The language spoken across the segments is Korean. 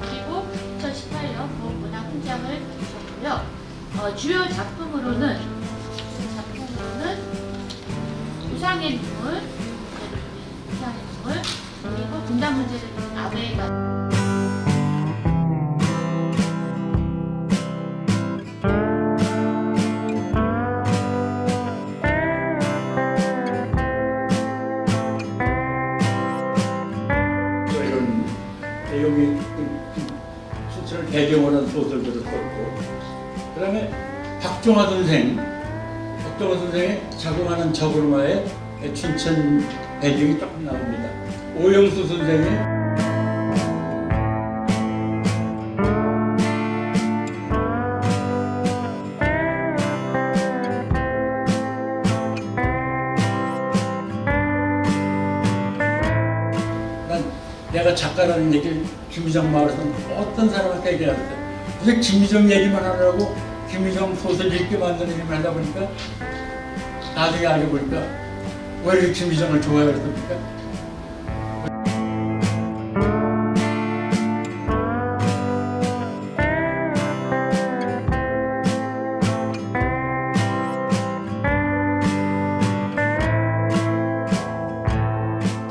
그리고 2018년 보훈문화 훈장을 주셨고요. 어, 주요 작품으로는 작품으로는 우상의 눈물, 우상의 눈물, 그리고 분단 문제를 낸 아베가 또 이런 내용이 춘천을 배경으로 한 소설들을 썼고 그 다음에 박종화 선생 박종화 선생의 자궁하는 저구르마의 춘천 배경이 조금 나옵니다. 오영수 선생의 난 내가 작가라는 얘기를 김희정 마을에서 어떤 사람한테 얘기하는데 무슨 김희정 얘기만 하느라고 김희정 소설 읽게 만드는 일만 하다 보니까 나중에 알고 보니까 왜 이렇게 김희정을 좋아해 그랬습니까?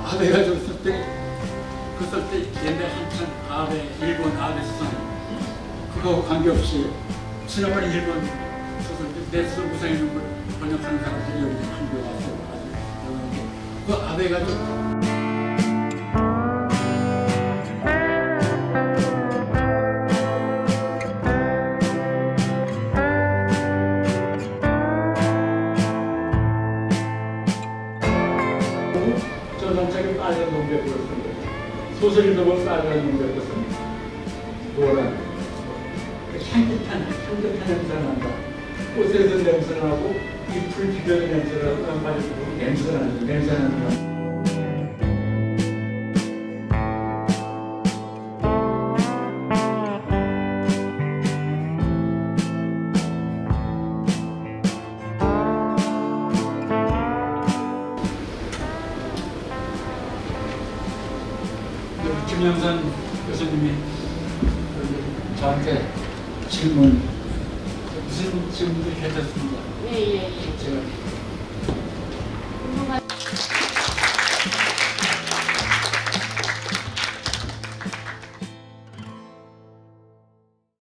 아베가 줬을 때, 그쓸때 옛날 한참 아베, 일본 수상, 그거 관계없이 지난번에 일본 소설들 내수 무상의 눈물 번역하는 사람 그 아베가 좀 전원적인 빨간 놈백 그렇습니다. 소설 읽어보면 빨간 놈백 것은 노란 향긋한 향긋한 냄새가 난다. 꽃에서 냄새 나고 잎을 비벼는 냄새 나고 깜빡이 보고 냄새가 거. 김영선 교수님이 저한테 질문 무슨 질문을 해줬습니다. 예 예 예. 제가